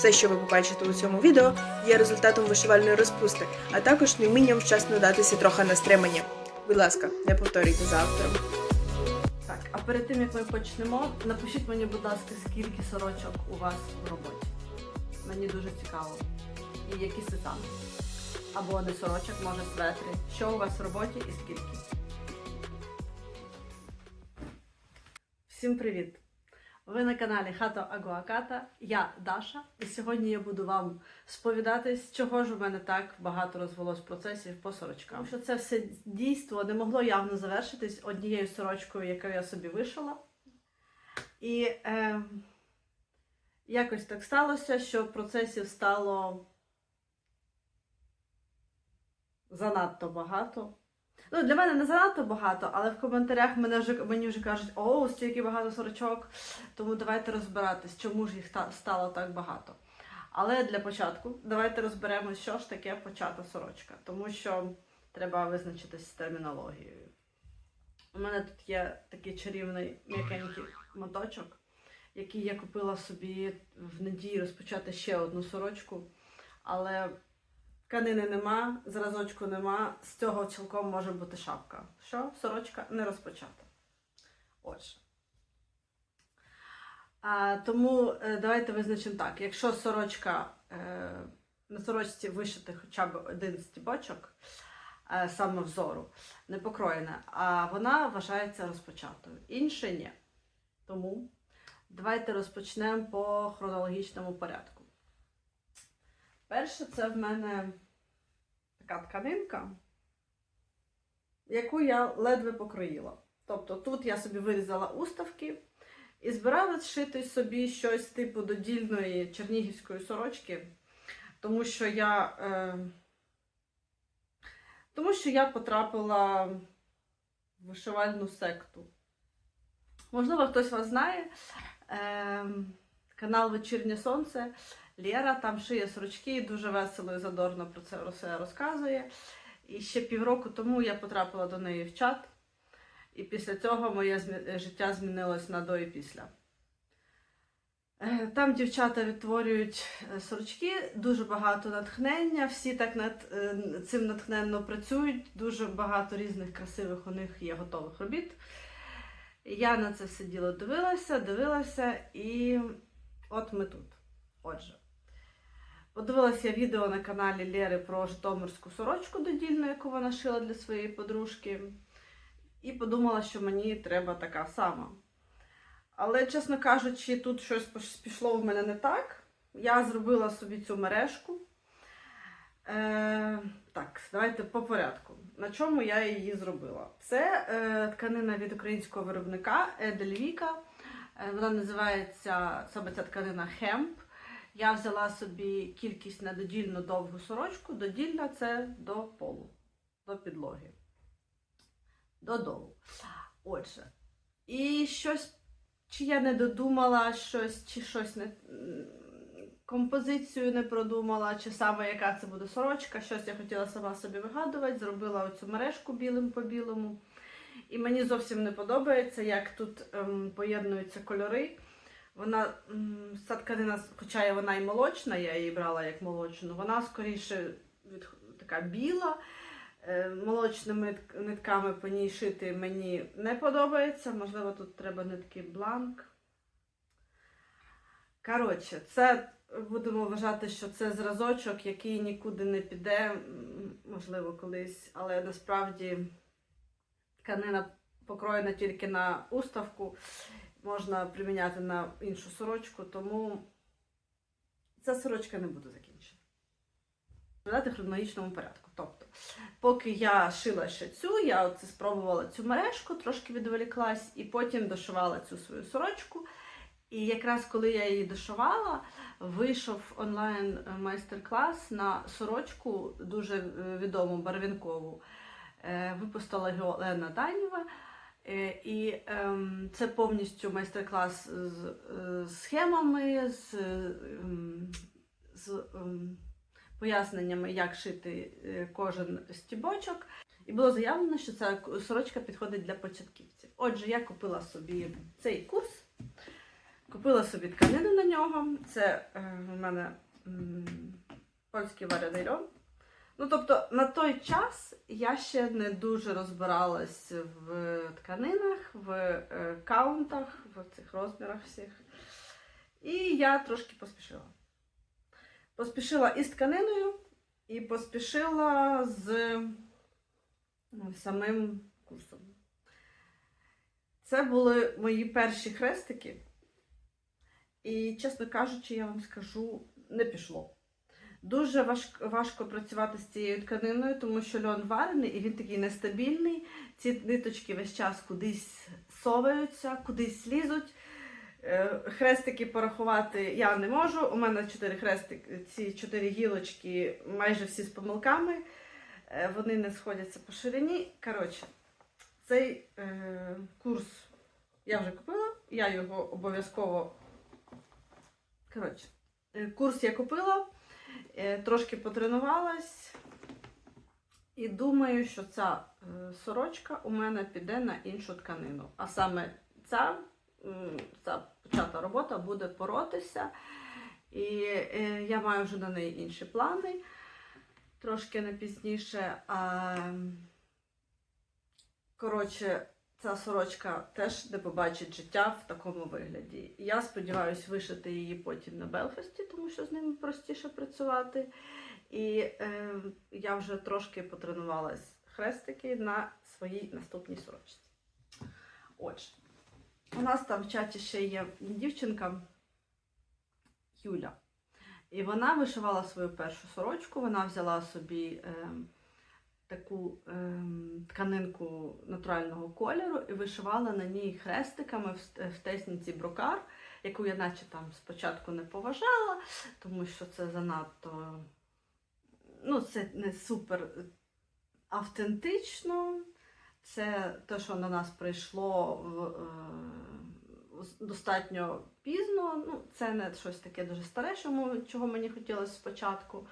Все, що ви побачите у цьому відео, є результатом вишивальної розпусти, а також невмінням вчасно датися трохи на стримання. Будь ласка, не повторюйте за автором. Так, а перед тим як ми почнемо, напишіть мені, будь ласка, скільки сорочок у вас в роботі. Мені дуже цікаво. І які це. Або не сорочок, може светри. Що у вас в роботі і скільки? Всім привіт! Ви на каналі Хато Агуаката. Я Даша, і сьогодні я буду вам сповідати, з чого ж у мене так багато розвелось процесів по сорочкам. Тому що це все дійство не могло явно завершитись однією сорочкою, яку я собі вишила. І е, якось так сталося, що процесів стало занадто багато. Ну, для мене не занадто багато, але в коментарях мене вже, мені вже кажуть, о, стільки багато сорочок, тому давайте розбиратись, чому ж їх та- стало так багато. Але для початку давайте розберемо, що ж таке почата сорочка, тому що треба визначитись з термінологією. У мене тут є такий чарівний м'якенький моточок, який я купила собі в надії розпочати ще одну сорочку, але Тканини нема, зразочку нема, з цього цілком може бути шапка. Що? Сорочка не розпочата. Отже. А, тому е, давайте визначимо так. Якщо сорочка е, на сорочці вишити хоча б один стібочок, е, саме взору, не покроєна, а вона вважається розпочатою. Інше ні. Тому давайте розпочнемо по хронологічному порядку. Перше, це в мене така тканинка, яку я ледве покроїла. Тобто тут я собі вирізала уставки і збиралась шити собі щось типу додільної чернігівської сорочки, тому що я, е, тому що я потрапила в вишивальну секту. Можливо, хтось вас знає. Е, канал Вечірнє Сонце. Лєра там шиє сорочки і дуже весело і задорно про це все розказує. І ще півроку тому я потрапила до неї в чат, і після цього моє життя змінилось на до і після. Е, Там дівчата відтворюють е, сорочки, дуже багато натхнення, всі так над е, цим натхненно працюють, дуже багато різних красивих у них є готових робіт. Я на це все діло дивилася, дивилася, і от ми тут. Отже, подивилася відео на каналі Лєри про Житомирську сорочку додільну, яку вона шила для своєї подружки, і подумала, що мені треба така сама. Але, чесно кажучи, тут щось пішло в мене не так. Я зробила собі цю мережку. Е, так, давайте по порядку. На чому я її зробила? Це е, тканина від українського виробника Едельвіка. Е, вона називається саме ця тканина Хемп. Я взяла собі кількість на додільну довгу сорочку. Додільна це до полу, до підлоги. Додолу. Отже. І щось, чи я не додумала щось, чи щось не. Композицію не продумала, чи саме яка це буде сорочка, щось я хотіла сама собі вигадувати, зробила оцю мережку білим по білому. І мені зовсім не подобається, як тут ем, поєднуються кольори. Вона тканина, хоча вона і молочна, я її брала як молочну, вона скоріше від, така біла. Е, молочними нитками по ній шити мені не подобається. Можливо, тут треба нитки бланк. Коротше, це будемо вважати, що це зразочок, який нікуди не піде, можливо, колись, але насправді тканина покроєна тільки на уставку, можна приміняти на іншу сорочку, тому ця сорочка не буде закінчена. Дати в хронологічному порядку. Тобто, поки я шила ще цю, я оце спробувала цю мережку, трошки відволіклась, і потім дошивала цю свою сорочку. І якраз коли я її дошивала, вийшов онлайн майстер-клас на сорочку дуже е, відому барвінкову. Е, Випустила його Олена Данєва. Е, І ем, це повністю майстер-клас з е, схемами, з, ем, з ем, поясненнями, як шити е, кожен стібочок. І було заявлено, що ця сорочка підходить для початківців. Отже, я купила собі цей курс. Купила собі тканину на нього. Це у мене польський варений льон. Ну, тобто, на той час я ще не дуже розбиралась в тканинах, в е, каунтах, в цих розмірах всіх. І я трошки поспішила. Поспішила із тканиною і поспішила з ну, самим курсом. Це були мої перші хрестики. І, чесно кажучи, я вам скажу, не пішло. Дуже важко, важко працювати з цією тканиною, тому що льон варений і він такий нестабільний. Ці ниточки весь час кудись соваються, кудись лізуть. Е, Хрестики порахувати я не можу. У мене чотири хрестики, ці чотири гілочки майже всі з помилками. Е, Вони не сходяться по ширині. Коротше, цей е, курс я вже купила, я його обов'язково. Коротше, е, курс я купила, трошки потренувалась. І думаю, що ця е, сорочка у мене піде на іншу тканину. А саме ця, ця почата робота буде поротися. І е, я маю вже на неї інші плани. Трошки не пізніше. Коротше, ця сорочка теж не побачить життя в такому вигляді. Я сподіваюся вишити її потім на Белфасті, тому що з ними простіше працювати. І е, я вже трошки потренувалась хрестики на своїй наступній сорочці. Отже, у нас там в чаті ще є дівчинка Юля. І вона вишивала свою першу сорочку. Вона взяла собі е, таку е, тканинку натурального кольору і вишивала на ній хрестиками в, в тесніці брокар, яку я наче там спочатку не поважала, тому що це занадто ну, це не супер автентично. Це те, що на нас прийшло в, е, достатньо пізно. Ну, це не щось таке дуже старе, що мо- чого мені хотілося спочатку.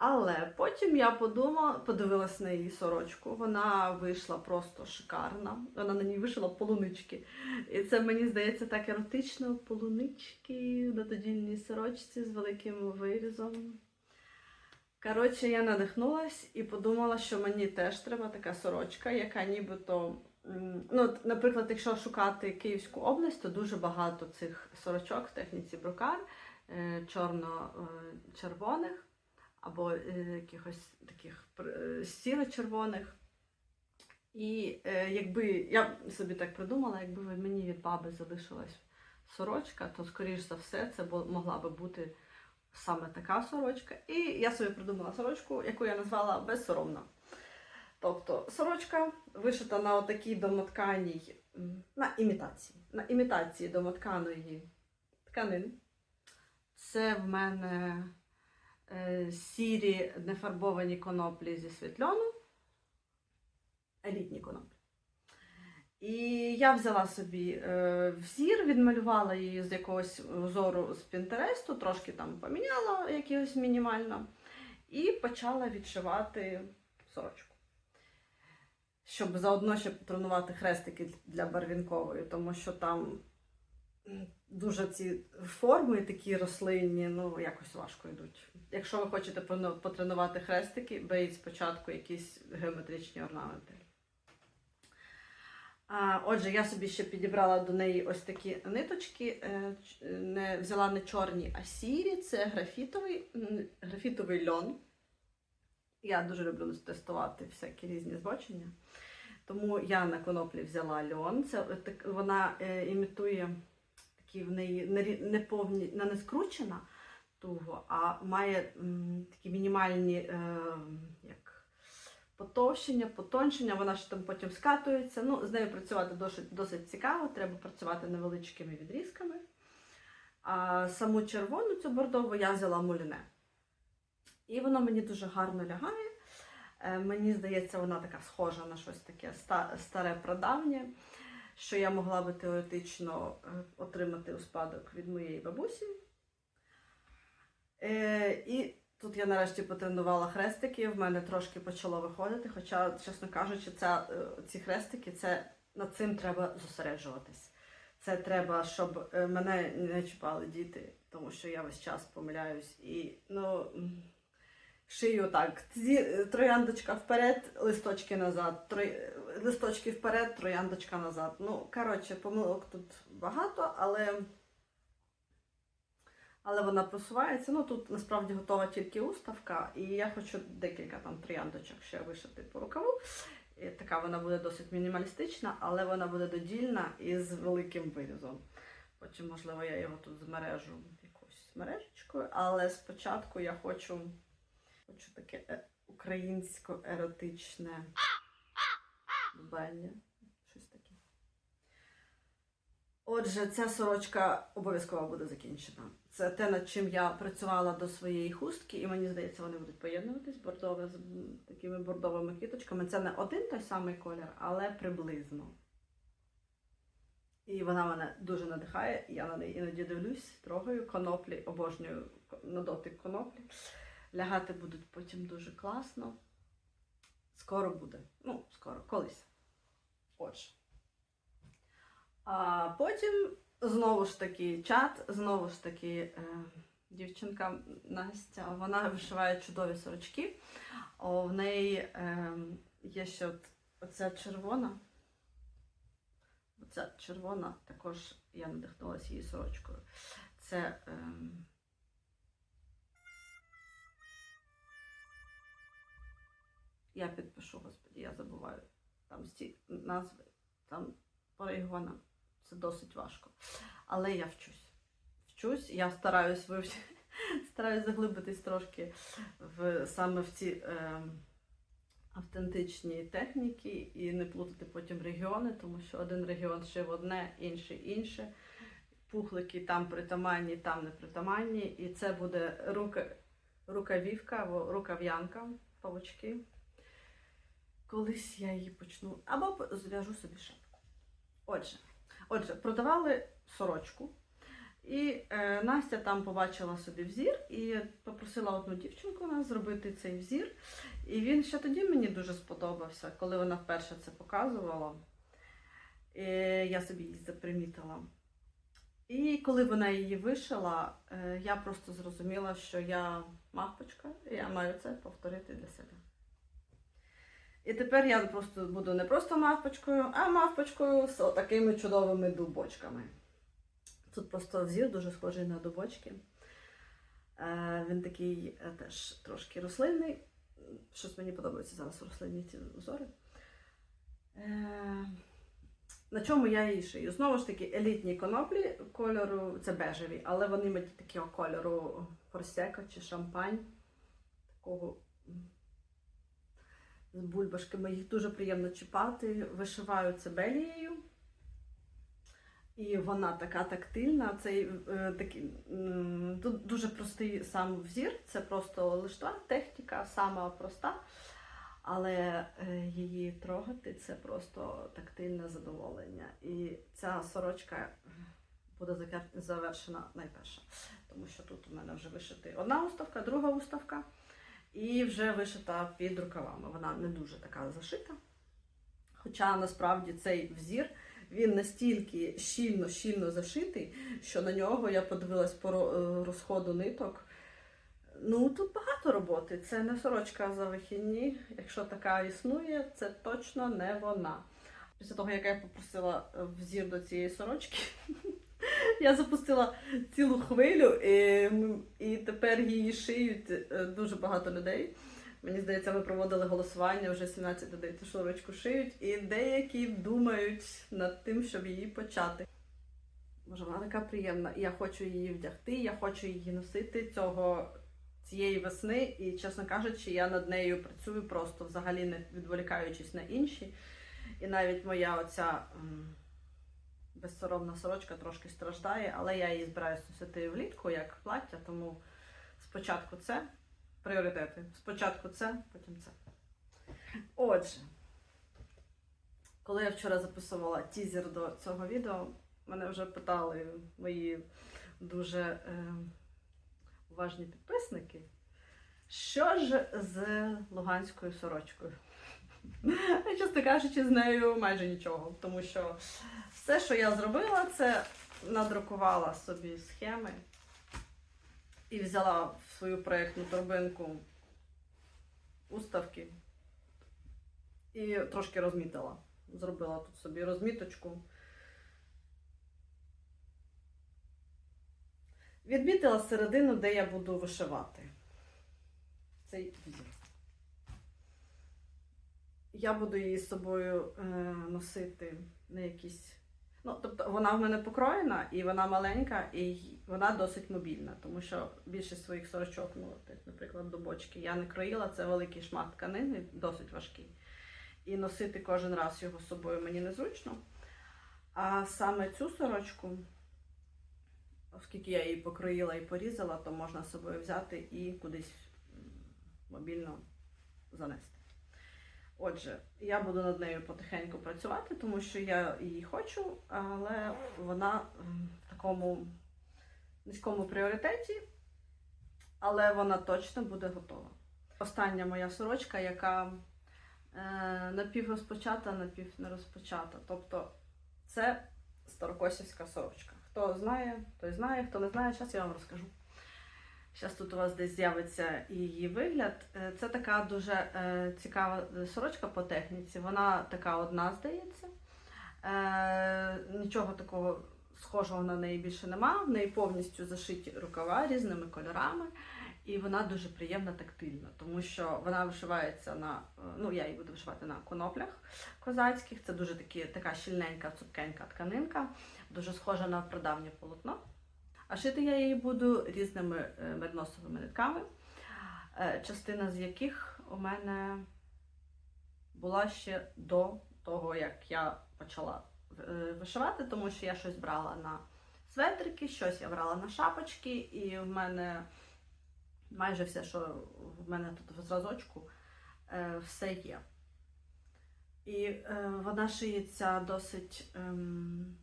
Але потім я подумала, подивилась на її сорочку. Вона вийшла просто шикарна. Вона на ній вишила полунички. І це мені здається так еротично. Полунички на тодільній сорочці з великим вирізом. Коротше, я надихнулась і подумала, що мені теж треба така сорочка, яка нібито. Ну, наприклад, якщо шукати Київську область, то дуже багато цих сорочок в техніці брокар, е, чорно-червоних або е, якихось таких е, сіро-червоних. І е, якби я собі так придумала, якби мені від баби залишилась сорочка, то скоріш за все це могла би бути саме така сорочка. І я собі придумала сорочку, яку я назвала безсоромна. Тобто сорочка вишита на отакій домотканій, на імітації, на імітації домотканої тканини. Це в мене сірі нефарбовані коноплі зі світльону, елітні коноплі. І я взяла собі е, взір, відмалювала її з якогось узору з Пінтересту, трошки там поміняла якогось мінімально, і почала відшивати сорочку. Щоб заодно ще потренувати хрестики для барвінкової, тому що там дуже ці форми такі рослинні, ну якось важко йдуть. Якщо ви хочете потренувати хрестики, беріть спочатку якісь геометричні орнаменти. Отже, я собі ще підібрала до неї ось такі ниточки. е, Не, взяла не чорні, а сірі. Це графітовий, графітовий льон. Я дуже люблю тестувати всякі різні збочення. Тому я на коноплі взяла льон. Це е, вона е, імітує такі в неї не, повні, вона не скручена туго, а має м, такі мінімальні е, як потовщення, потоншення, вона ж там потім скатується. Ну, з нею працювати досить, досить цікаво, треба працювати невеличкими відрізками. А саму червону цю бордову я взяла муліне. І воно мені дуже гарно лягає. Е, Мені здається, вона така схожа на щось таке старе прадавнє, що я могла би теоретично е, отримати у спадок від моєї бабусі. Е, І тут я нарешті потренувала хрестики, в мене трошки почало виходити. Хоча, чесно кажучи, ця, е, ці хрестики це над цим треба зосереджуватись. Це треба, щоб мене не чіпали діти, тому що я весь час помиляюсь. І ну, шию так. Трояндочка вперед, листочки назад. Листочки вперед, трояндочка назад. Ну, коротше, помилок тут багато, але. Але вона просувається. Ну тут насправді готова тільки уставка, і я хочу декілька там трояндочок ще вишити по рукаву. І така вона буде досить мінімалістична, але вона буде додільна і з великим вирізом. Потім, можливо, я його тут змережу якоюсь мережечкою, але спочатку я хочу, хочу таке е- українсько-еротичне дбання. Щось таке. Отже, ця сорочка обов'язково буде закінчена. Це те, над чим я працювала до своєї хустки, і мені здається, вони будуть поєднуватись бордове з такими бордовими квіточками. Це не один той самий колір, але приблизно. І вона мене дуже надихає. Я на неї іноді дивлюсь, трогаю коноплі, обожнюю на дотик коноплі. Лягати будуть потім дуже класно. Скоро буде. Ну, скоро, колись. Отже. А потім знову ж таки чат, знову ж таки е, дівчинка Настя, вона вишиває чудові сорочки. О, в неї е, є ще от, оця червона. Оця червона також я надихнулася її сорочкою. Це. Е, я підпишу, господі, я забуваю. Там ці назви, там по регіонам. Це досить важко. Але я вчусь. Вчусь, я стараюсь вивчити, стараюсь заглибитись трошки в саме в ці е, автентичні техніки і не плутати потім регіони, тому що один регіон шив одне, інший інше. Пухлики там притаманні, там не притаманні. І це буде рука, рукавівка або рукав'янка, павучки. Колись я її почну. Або зв'яжу собі шапку. Отже. Отже, продавали сорочку, і е, Настя там побачила собі взір і попросила одну дівчинку нас зробити цей взір. І він ще тоді мені дуже сподобався, коли вона вперше це показувала. І я собі її запримітила. І коли вона її вишила, е, я просто зрозуміла, що я мавпочка, і я маю це повторити для себе. І тепер я просто буду не просто мавпочкою, а мавпочкою з такими чудовими дубочками. Тут просто взір дуже схожий на дубочки. Е, Він такий е, теж трошки рослинний. Щось мені подобається зараз рослинні ці узори. Е, На чому я її шию? Знову ж таки, елітні коноплі кольору, це бежеві, але вони мені такого кольору просека чи шампань. Такого з бульбашками. Їх дуже приємно чіпати. Вишиваю цибелією. І вона така тактильна. Цей е, такий, тут дуже простий сам взір. Це просто лиштва, техніка, сама проста. Але е, її трогати це просто тактильне задоволення. І ця сорочка буде завершена найперша. Тому що тут у мене вже вишити одна уставка, друга уставка. І вже вишита під рукавами. Вона не дуже така зашита. Хоча насправді цей взір він настільки щільно-щільно зашитий, що на нього я подивилась по е, розходу ниток. Ну, тут багато роботи. Це не сорочка за вихідні. Якщо така існує, це точно не вона. Після того, як я попросила е, взір до цієї сорочки, я запустила цілу хвилю, і, і тепер її шиють е, дуже багато людей. Мені здається, ми проводили голосування, вже 17 людей цю сорочку шиють, і деякі думають над тим, щоб її почати. Може, вона така приємна, я хочу її вдягти, я хочу її носити цього цієї весни, і, чесно кажучи, я над нею працюю просто взагалі не відволікаючись на інші. І навіть моя оця безсоромна сорочка трошки страждає, але я її збираюся носити влітку як плаття, тому спочатку це пріоритети. Спочатку це, потім це. Отже, коли я вчора записувала тізер до цього відео, мене вже питали мої дуже е, уважні підписники, що ж з луганською сорочкою. Чесно кажучи, з нею майже нічого. Тому що все, що я зробила, це надрукувала собі схеми і взяла в свою проєктну торбинку уставки і трошки розмітила. Зробила тут собі розміточку. Відмітила середину, де я буду вишивати цей візір. Я буду її з собою е, носити на якісь. Ну, тобто вона в мене покроєна і вона маленька, і вона досить мобільна, тому що більшість своїх сорочок, ну, наприклад, до бочки, я не кроїла, це великий шмат тканини, досить важкий. І носити кожен раз його з собою мені незручно. А саме цю сорочку, оскільки я її покроїла і порізала, то можна з собою взяти і кудись мобільно занести. Отже, я буду над нею потихеньку працювати, тому що я її хочу, але вона в такому низькому пріоритеті, але вона точно буде готова. Остання моя сорочка, яка е, напіврозпочата, напів не розпочата. Тобто це старокосівська сорочка. Хто знає, той знає, хто не знає, зараз я вам розкажу. Зараз тут у вас десь з'явиться її вигляд. Е, Це така дуже е, цікава сорочка по техніці. Вона така одна, здається. Е, нічого такого схожого на неї більше нема. В неї повністю зашиті рукава різними кольорами. І вона дуже приємна тактильна, тому що вона вишивається на, е, ну я її буду вишивати на коноплях козацьких. Це дуже такі, така щільненька, цупкенька тканинка, дуже схожа на прадавнє полотно. А шити я її буду різними е, медносовими нитками, е, частина з яких у мене була ще до того, як я почала е, вишивати, тому що я щось брала на светрики, щось я брала на шапочки, і в мене майже все, що в мене тут в зразочку, все є. І вона шиється досить. ем,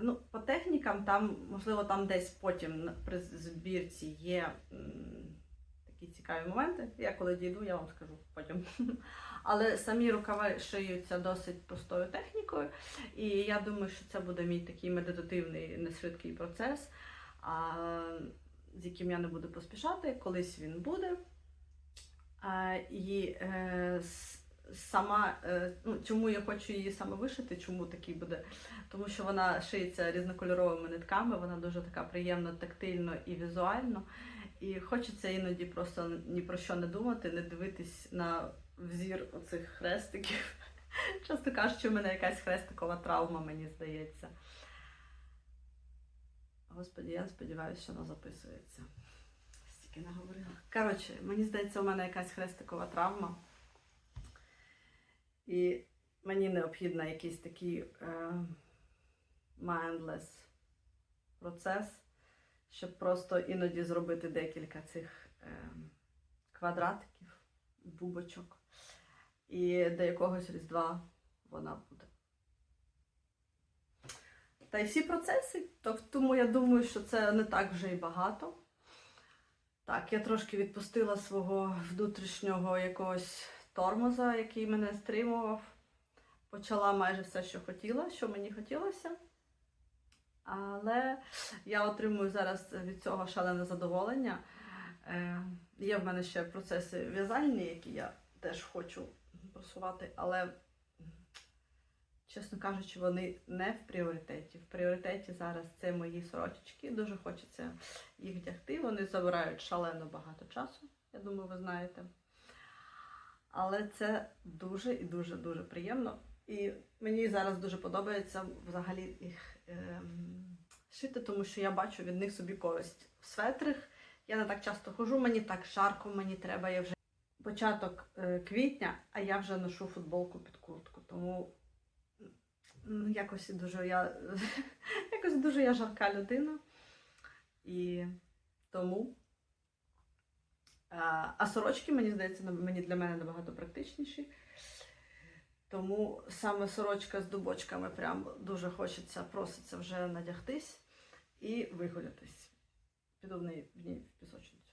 Ну, по технікам, там, можливо, там десь потім при збірці є такі цікаві моменти. Я коли дійду, я вам скажу потім. Але самі рукава шиються досить простою технікою. І я думаю, що це буде мій такий медитативний, нешвидкий процес, з яким я не буду поспішати. Колись він буде. І е, с- сама, е, ну, чому я хочу її саме вишити, чому такий буде тому що вона шиється різнокольоровими нитками, вона дуже така приємна тактильно і візуально. І хочеться іноді просто ні про що не думати, не дивитись на взір оцих хрестиків. Часто кажуть, що в мене якась хрестикова травма, мені здається. Господі, я сподіваюся, що вона записується. Стільки не говорила. Коротше, мені здається, у мене якась хрестикова травма. І мені необхідно якийсь такий е, mindless процес, щоб просто іноді зробити декілька цих е, квадратиків, бубочок. І до якогось різдва вона буде. Та й всі процеси, то- тому я думаю, що це не так вже й багато. Так, я трошки відпустила свого внутрішнього якогось тормоза, який мене стримував. Почала майже все, що хотіла, що мені хотілося. Але я отримую зараз від цього шалене задоволення. Е, є в мене ще процеси в'язальні, які я теж хочу просувати, але, чесно кажучи, вони не в пріоритеті. В пріоритеті зараз це мої сорочечки. Дуже хочеться їх вдягти. Вони забирають шалено багато часу, я думаю, ви знаєте. Але це дуже і дуже дуже приємно. І мені зараз дуже подобається взагалі їх ем, шити, тому що я бачу від них собі користь. В светрах я не так часто хожу, мені так жарко, мені треба, я вже початок е, квітня, а я вже ношу футболку під куртку. Тому м, якось дуже я якось дуже я жарка людина. І тому. А, сорочки, мені здається, мені для мене набагато практичніші. Тому саме сорочка з дубочками прям дуже хочеться, проситься вже надягтись і вигулятись. Піду в неї в ній в пісочницю.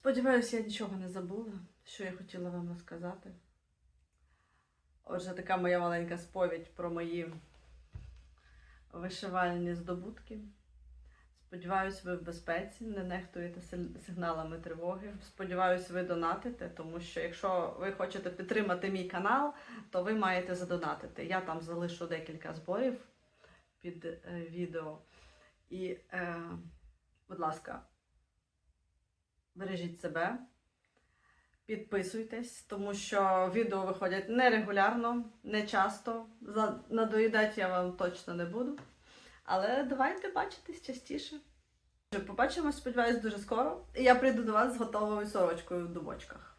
Сподіваюся, я нічого не забула, що я хотіла вам розказати. Отже, така моя маленька сповідь про мої вишивальні здобутки. Сподіваюсь, ви в безпеці, не нехтуєте сигналами тривоги. Сподіваюсь, ви донатите, тому що якщо ви хочете підтримати мій канал, то ви маєте задонатити. Я там залишу декілька зборів під е, відео. І, е, будь ласка, бережіть себе, підписуйтесь, тому що відео виходять нерегулярно, не часто. Надоїдати я вам точно не буду. Але давайте бачитись частіше. Побачимось, сподіваюсь, дуже скоро. І я прийду до вас з готовою сорочкою в дубочках.